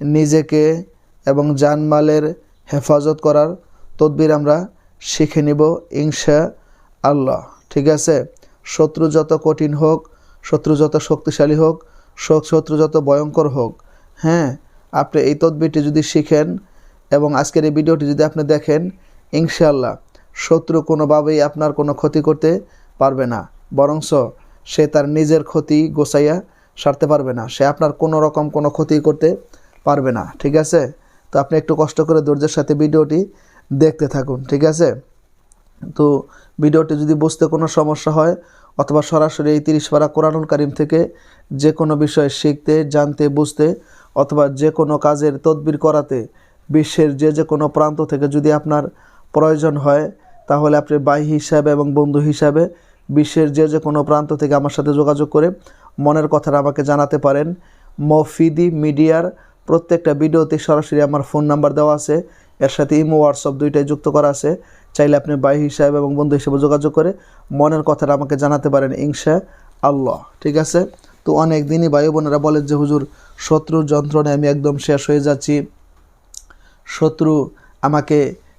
নিজেকে এবং জানমালের হেফাজত করার তদবির আমরা শিখে নিব ইনশা আল্লাহ ঠিক আছে? শত্রু যত কঠিন হোক, শত্রু যত শক্তিশালী হোক শোক শত্রু যত ভয়ঙ্কর হোক হ্যাঁ? আপনি এই তদবিরটি যদি শিখেন এবং আজকের এই ভিডিওটি যদি আপনি দেখেন, ইনশাআল্লাহ শত্রু কোনোভাবেই আপনার কোনো ক্ষতি করতে পারবে না। বরংস সে তার নিজের ক্ষতি গোছাইয়া সারতে পারবে না। সে আপনার কোনো রকম কোনো ক্ষতি করতে পারবে না, ঠিক আছে? তো আপনি একটু কষ্ট করে ধৈর্যের সাথে ভিডিওটি দেখতে থাকুন, ঠিক আছে? তো ভিডিওটি যদি বুঝতে কোনো সমস্যা হয় অথবা সরাসরি এই তিরিশ পারা কোরআনুল কারিম থেকে যে কোনো বিষয় শিখতে, জানতে, বুঝতে অথবা যে কোনো কাজের তদবির করাতে বিশ্বের যে যে কোনো প্রান্ত থেকে যদি আপনার প্রয়োজন হয়, তাহলে আপনি ভাই হিসাবে এবং বন্ধু হিসাবে বিশ্বের যে যে কোনো প্রান্ত থেকে আমার সাথে যোগাযোগ করে মনের কথাটা আমাকে জানাতে পারেন। মফিদি মিডিয়ার প্রত্যেকটা ভিডিওতে সরাসরি আমার ফোন নাম্বার দেওয়া আছে। এর সাথে ইমো হোয়াটসঅ্যাপ দুইটাই যুক্ত করা আছে। চাইলে আপনি ভাই হিসাবে এবং বন্ধু হিসেবে যোগাযোগ করে মনের কথাটা আমাকে জানাতে পারেন ইংসা আল্লাহ। ঠিক আছে? তো অনেক দিনই ভাই বোনেরা বলেন যে, হুজুর, শত্রুর যন্ত্রণায় আমি একদম শেষ হয়ে যাচ্ছি। শত্রু আমাকে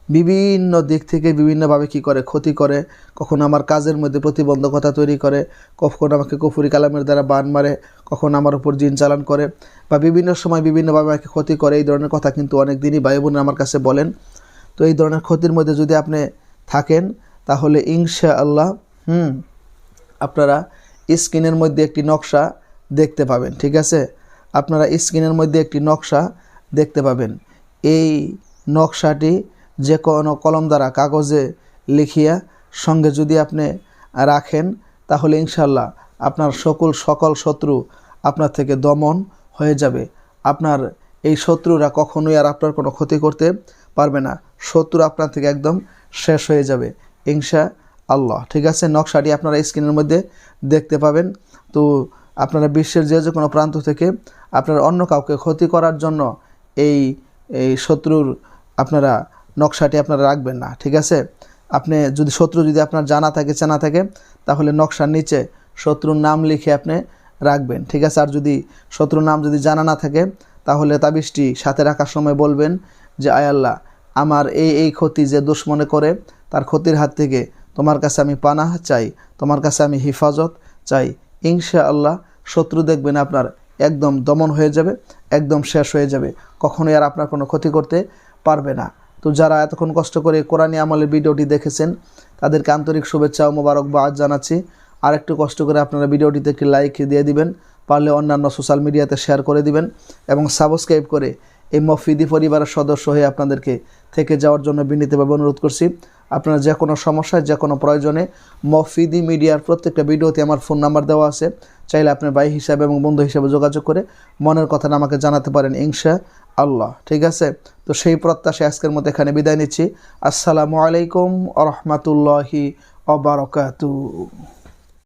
বিভিন্ন দিক থেকে বিভিন্নভাবে কি করে ক্ষতি করে, কখনো আমার কাজের মধ্যে প্রতিবন্ধকতা তৈরি করে, কখনো আমাকে কুফুরি কালামের দ্বারা বান মারে, কখনো আমার উপর জিন চালান করে, বা বিভিন্ন সময় বিভিন্নভাবে আমাকে ক্ষতি করে, এই ধরনের কথা কিন্তু অনেক দিনই ভাই বোন আমার কাছে বলেন। তো এই ধরনের ক্ষতির মধ্যে যদি আপনি থাকেন, তাহলে ইনশা আল্লাহ হুম, আপনারা স্ক্রিনের মধ্যে একটি নকশা দেখতে পাবেন, ঠিক আছে? আপনারা স্ক্রিনের মধ্যে একটি নকশা দেখতে পাবেন। এই নকশাটি যে কোনো কলম দ্বারা কাগজে লিখিয়া সঙ্গে যদি আপনি রাখেন, তাহলে ইনশাল্লাহ আপনার সকল সকল শত্রু আপনার থেকে দমন হয়ে যাবে। আপনার এই শত্রুরা কখনোই আর আপনার কোনো ক্ষতি করতে পারবে না। শত্রু আপনার থেকে একদম শেষ হয়ে যাবে ইনশা আল্লাহ ঠিক আছে, নকশাটি আপনারা স্ক্রিনের মধ্যে দেখতে পাবেন। তো আপনারা বিশ্বের যে যে কোনো প্রান্ত থেকে আপনারা অন্য কাউকে ক্ষতি করার জন্য এই এই শত্রুর আপনারা নকশাটি আপনারা রাখবেন না, ঠিক আছে? আপনি যদি শত্রু যদি আপনার জানা থাকে, চেনা থাকে, তাহলে নকশার নিচে শত্রুর নাম লিখে আপনি রাখবেন, ঠিক আছে? আর যদি শত্রুর নাম যদি জানা না থাকে, তাহলে তাবিজটি সাথে রাখার সময় বলবেন যে আয়াল্লাহ আমার এই এই ক্ষতি যে দুশ্মনে করে, তার ক্ষতির হাত থেকে তোমার কাছে আমি পানাহ চাই, তোমার কাছে আমি হিফাজত চাই। ইনশা আল্লাহ শত্রু দেখবেন আপনার একদম দমন হয়ে যাবে, একদম শেষ হয়ে যাবে। কখনোই আর আপনার কোনো ক্ষতি করতে পারবে না। তো যারা এতক্ষণ কষ্ট করে কোরআনী আমলের ভিডিওটি দেখেছেন, তাদেরকে আন্তরিক শুভেচ্ছা ও মোবারকবাদ জানাচ্ছি। আর একটু কষ্ট করে আপনারা ভিডিওটিতে একটি লাইক দিয়ে দিবেন, পারলে অন্যান্য সোশ্যাল মিডিয়াতে শেয়ার করে দিবেন এবং সাবস্ক্রাইব করে এই মফিদি পরিবারের সদস্য হয়ে আপনাদেরকে থেকে যাওয়ার জন্য বিনীতভাবে অনুরোধ করছি। আপনারা যে কোনো সমস্যায়, যে কোনো প্রয়োজনে মফিদি মিডিয়ার প্রত্যেকটা ভিডিওতে আমার ফোন নাম্বার দেওয়া আছে। চাইলে আপনার ভাই হিসাবে এবং বন্ধু হিসাবে যোগাযোগ করে মনের কথাটা আমাকে জানাতে পারেন ইনশা আল্লাহ ঠিক আছে? তো সেই প্রত্যাশে আজকের মতো এখানে বিদায় নিচ্ছি। আসসালামু আলাইকুম আ রহমতুল্লাহি অবরকাতু